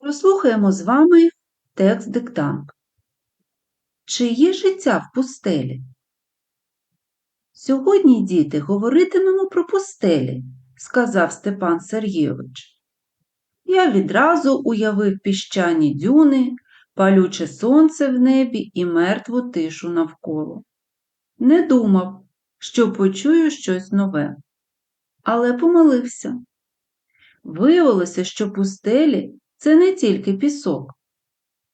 Прослухаємо з вами текст диктанту. Чи є життя в пустелі? Сьогодні, діти, говоритимемо про пустелі, сказав Степан Сергійович. Я відразу уявив піщані дюни, палюче сонце в небі і мертву тишу навколо. Не думав, що почую щось нове, але помилився. Виявилося, що пустелі це не тільки пісок.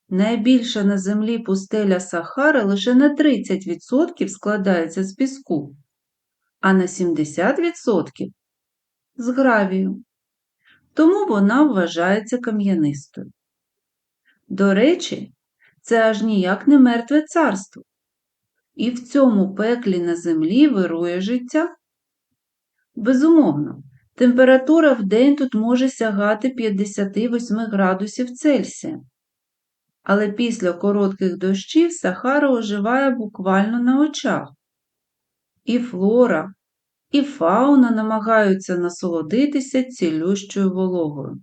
Найбільша на землі пустеля Сахари лише на 30% складається з піску, а на 70% з гравію. Тому вона вважається кам'янистою. До речі, це аж ніяк не мертве царство. І в цьому пеклі на землі вирує життя. Безумовно, температура в день тут може сягати 58 градусів Цельсія. Але після коротких дощів Сахара оживає буквально на очах. І флора, і фауна намагаються насолодитися цілющою вологою.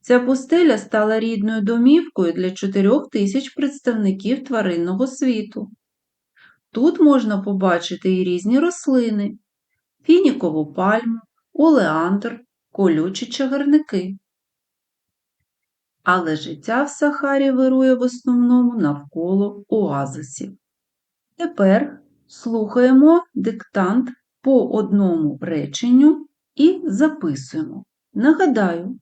Ця пустеля стала рідною домівкою для чотирьох тисяч представників тваринного світу. Тут можна побачити і різні рослини, фінікову пальму, олеандр, колючі чагарники. Але життя в Сахарі вирує в основному навколо оазисів. Тепер слухаємо диктант по одному реченню і записуємо. Нагадаю,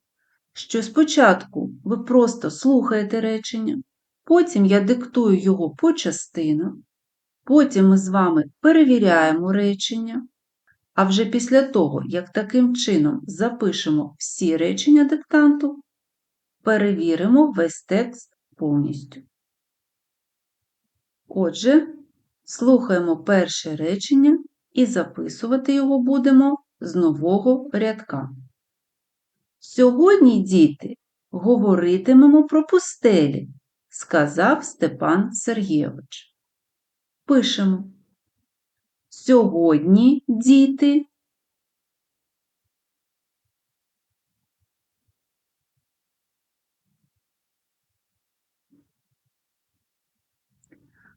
що спочатку ви просто слухаєте речення, потім я диктую його по частинам, потім ми з вами перевіряємо речення, а вже після того, як таким чином запишемо всі речення диктанту, перевіримо весь текст повністю. Отже, слухаємо перше речення і записувати його будемо з нового рядка. Сьогодні, діти, говоритимемо про пустелі, сказав Степан Сергійович. Пишемо. Сьогодні, діти,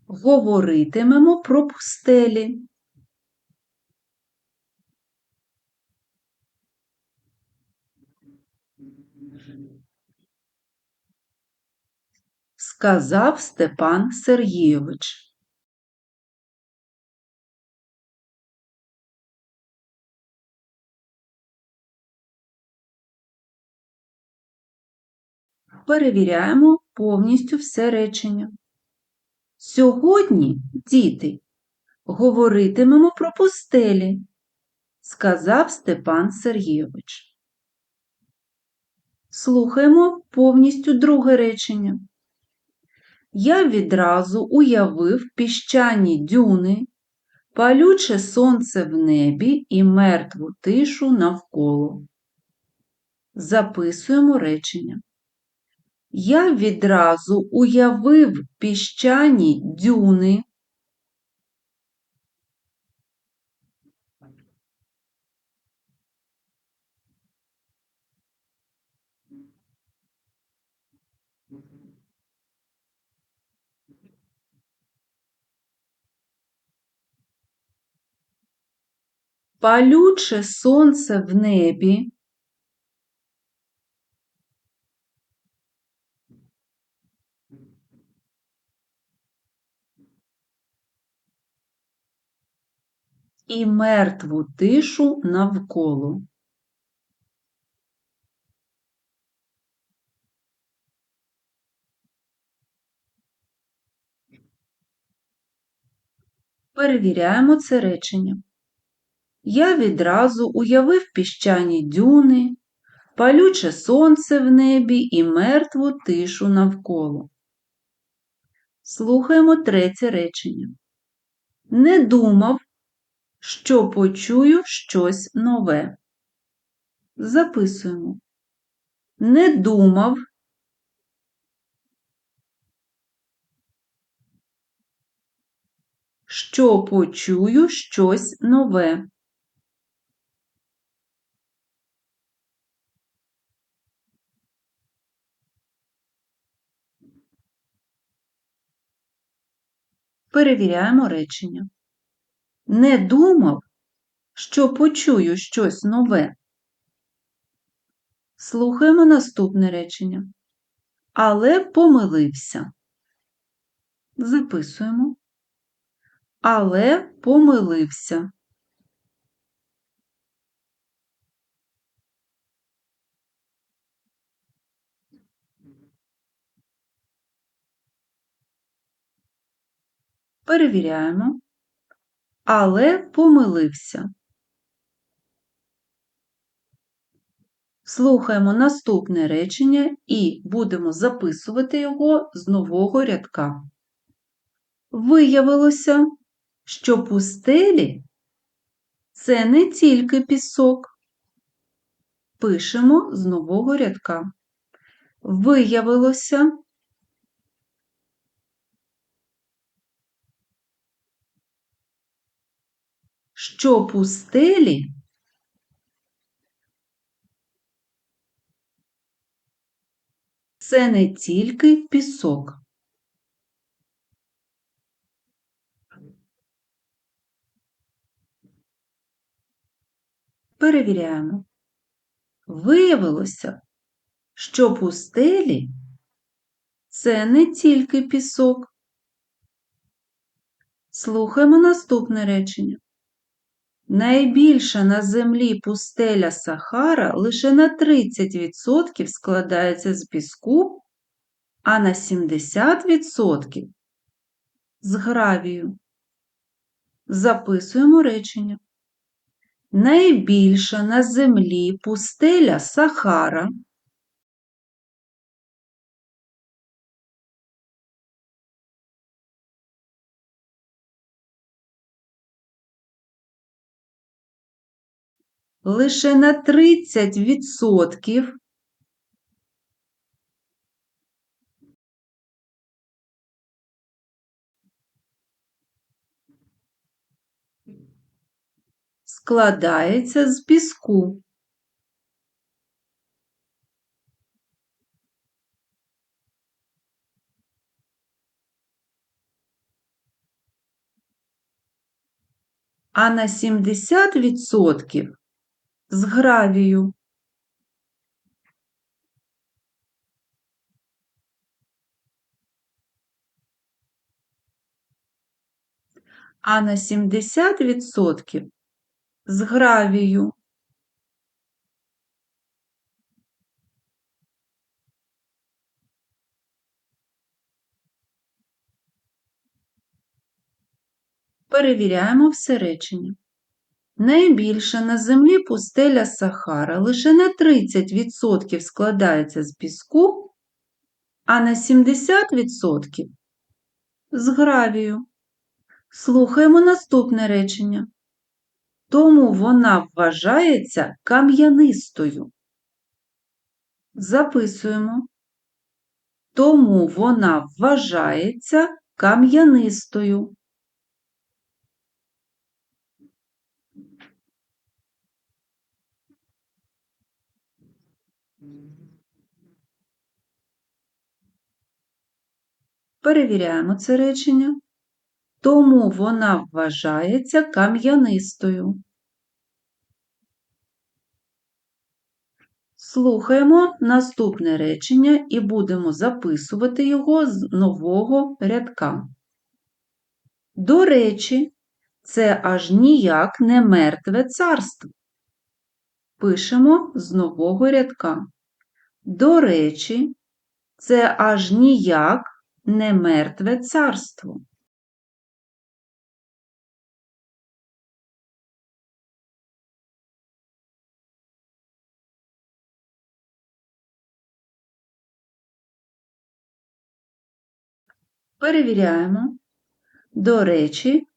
говоритимемо про пустелі. Сказав Степан Сергійович. Перевіряємо повністю все речення. Сьогодні, діти, говоритимемо про пустелі, сказав Степан Сергійович. Слухаємо повністю друге речення. Я відразу уявив піщані дюни, палюче сонце в небі і мертву тишу навколо. Записуємо речення. Я відразу уявив піщані дюни. Палюче сонце в небі. І мертву тишу навколо. Перевіряємо це речення. Я відразу уявив піщані дюни, палюче сонце в небі і мертву тишу навколо. Слухаємо третє речення. Не думав, що почую щось нове. Записуємо. Не думав. Що почую щось нове. Перевіряємо речення. Не думав, що почую щось нове. Слухаємо наступне речення. Але помилився. Записуємо. Але помилився. Перевіряємо. Але помилився. Слухаємо наступне речення і будемо записувати його з нового рядка. Виявилося, що пустелі це не тільки пісок. Пишемо з нового рядка. Виявилося, що пустелі це не тільки пісок. Перевіряємо. Виявилося, що пустелі це не тільки пісок. Слухаємо наступне речення. Найбільша на землі пустеля Сахара лише на 30% складається з піску, а на 70% з гравію. Записуємо речення. Найбільша на землі пустеля Сахара лише на 30% складається з піску. А на 70% з гравію. А на 70% з гравію. Перевіряємо все речення. Найбільша на землі пустеля Сахара лише на 30% складається з піску, а на 70% з гравію. Слухаємо наступне речення. Тому вона вважається кам'янистою. Записуємо. Тому вона вважається кам'янистою. Перевіряємо це речення. Тому вона вважається кам'янистою. Слухаємо наступне речення і будемо записувати його з нового рядка. До речі, це аж ніяк не мертве царство. Пишемо з нового рядка. До речі, це аж ніяк не мертве царство. Перевіряємо. До речі,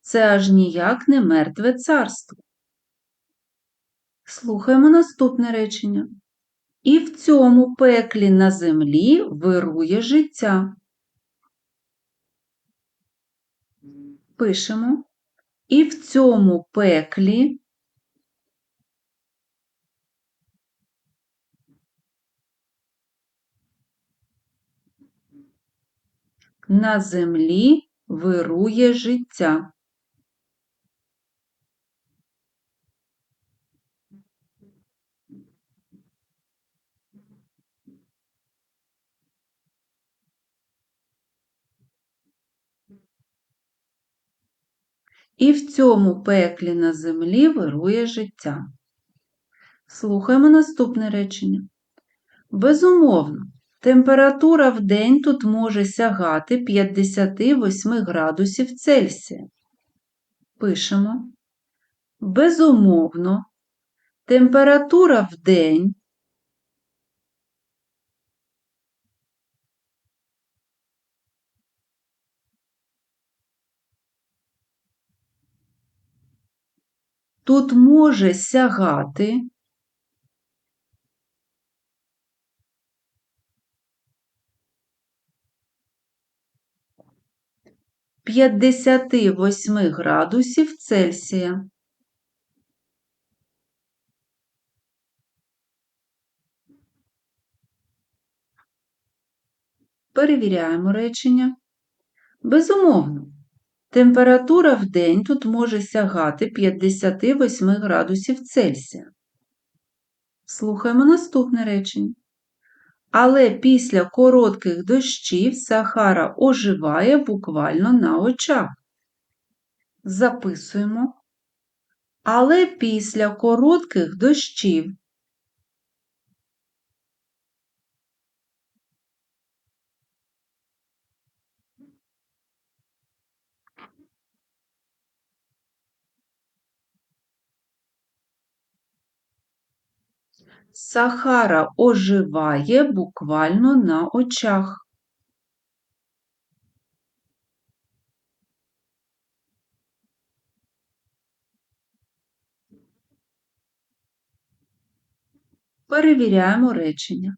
це аж ніяк не мертве царство. Слухаємо наступне речення. І в цьому пеклі на землі вирує життя. Пишемо. І в цьому пеклі на землі вирує життя. І в цьому пеклі на землі вирує життя. Слухаємо наступне речення. Безумовно, температура в день тут може сягати 58 градусів Цельсія. Пишемо. Безумовно, температура в день тут може сягати п'ятдесяти восьми градусів Цельсія. Перевіряємо речення. Безумовно, температура в день тут може сягати 58 градусів Цельсія. Слухаємо наступне речення. Але після коротких дощів Сахара оживає буквально на очах. Записуємо. Але після коротких дощів Сахара оживає буквально на очах. Перевіряємо речення.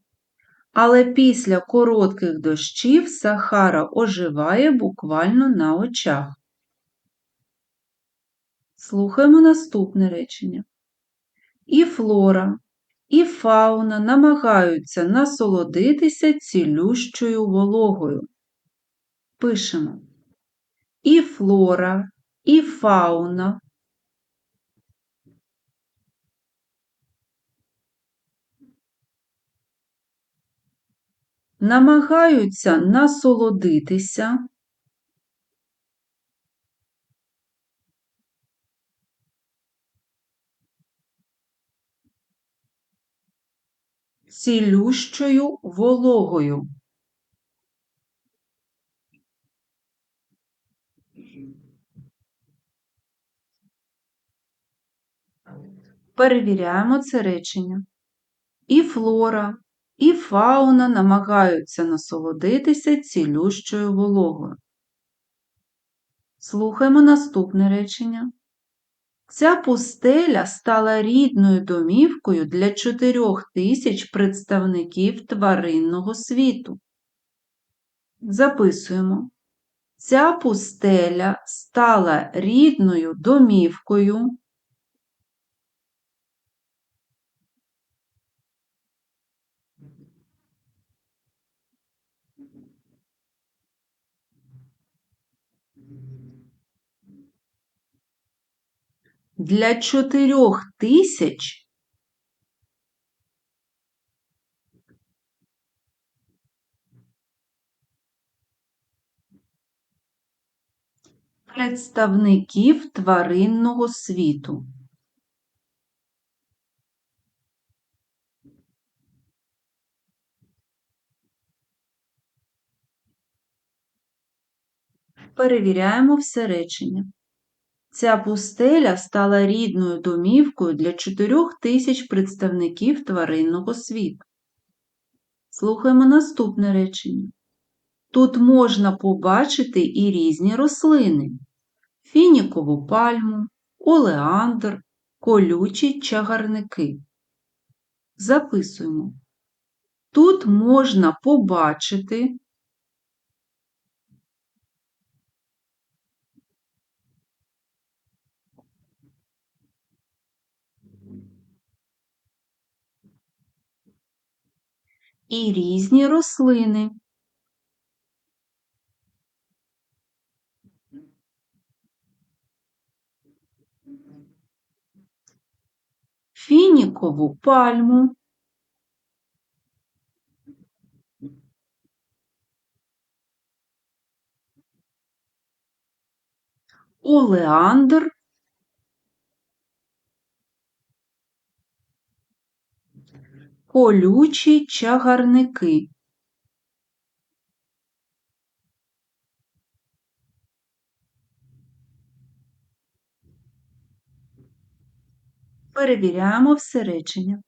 Але після коротких дощів Сахара оживає буквально на очах. Слухаємо наступне речення. І флора, і фауна намагаються насолодитися цілющою вологою. Пишемо. І флора, і фауна намагаються насолодитися цілющою вологою. Перевіряємо це речення. І флора, і фауна намагаються насолодитися цілющою вологою. Слухаємо наступне речення. Ця пустеля стала рідною домівкою для чотирьох тисяч представників тваринного світу. Записуємо. Ця пустеля стала рідною домівкою для чотирьох тисяч представників тваринного світу. Перевіряємо все речення. Ця пустеля стала рідною домівкою для чотирьох тисяч представників тваринного світу. Слухаємо наступне речення. Тут можна побачити і різні рослини: фінікову пальму, олеандр, колючі чагарники. Записуємо. Тут можна побачити і різні рослини. Фінікову пальму. Олеандр колючі чагарники. Перевіряємо все речення.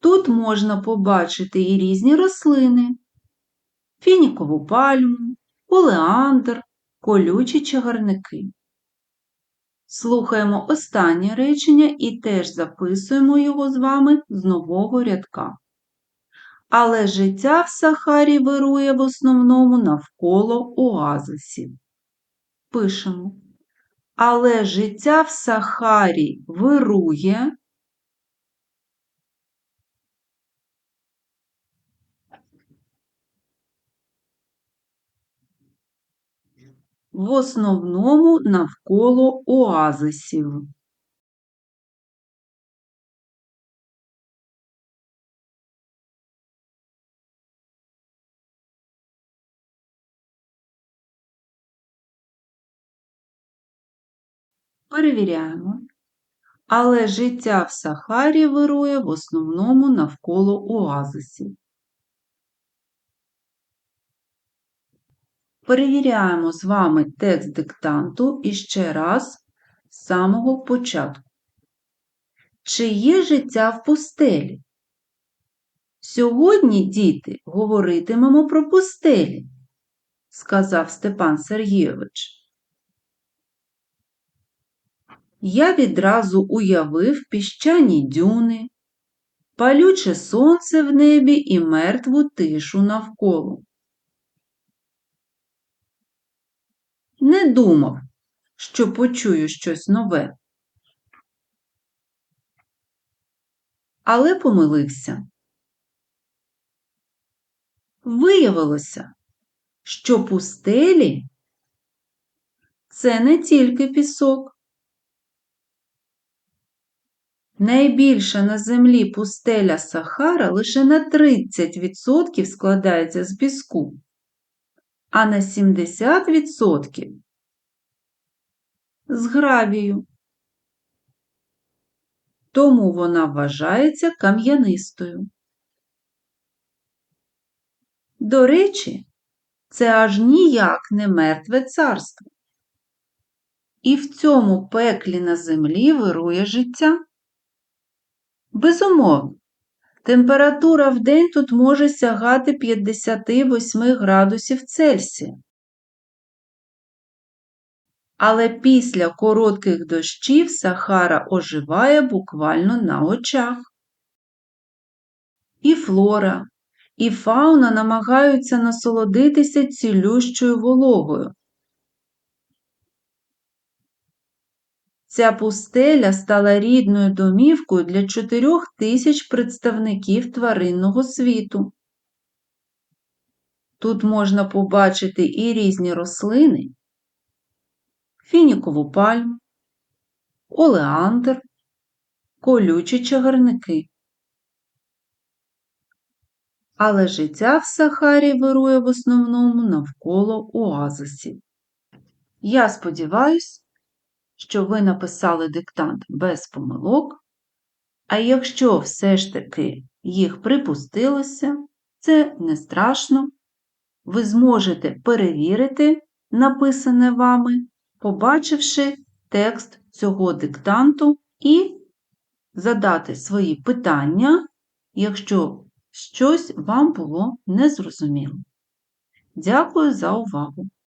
Тут можна побачити і різні рослини, фінікову пальму, олеандр, колючі чагарники. Слухаємо останнє речення і теж записуємо його з вами з нового рядка. Але життя в Сахарі вирує в основному навколо оазисів. Пишемо. Але життя в Сахарі вирує в основному навколо оазисів. Перевіряємо. Але життя в Сахарі вирує в основному навколо оазисів. Перевіряємо з вами текст диктанту іще раз з самого початку. Чи є життя в пустелі? Сьогодні, діти, говоритимемо про пустелі, сказав Степан Сергійович. Я відразу уявив піщані дюни, палюче сонце в небі і мертву тишу навколо. Не думав, що почую щось нове. Але помилився. Виявилося, що пустелі це не тільки пісок. Найбільша на землі пустеля Сахара лише на 30% складається з піску, а на 70% з гравію. Тому вона вважається кам'янистою. До речі, це аж ніяк не мертве царство. І в цьому пеклі на землі вирує життя. Безумовно, температура в день тут може сягати 58 градусів Цельсія. Але після коротких дощів Сахара оживає буквально на очах. І флора, і фауна намагаються насолодитися цілющою вологою. Ця пустеля стала рідною домівкою для чотирьох тисяч представників тваринного світу. Тут можна побачити і різні рослини, фінікову пальму, олеандр, колючі чагарники. Але життя в Сахарі вирує в основному навколо оазисів. Я сподіваюся, що ви написали диктант без помилок, а якщо все ж таки їх припустилося, це не страшно. Ви зможете перевірити написане вами, побачивши текст цього диктанту і задати свої питання, якщо щось вам було незрозуміло. Дякую за увагу!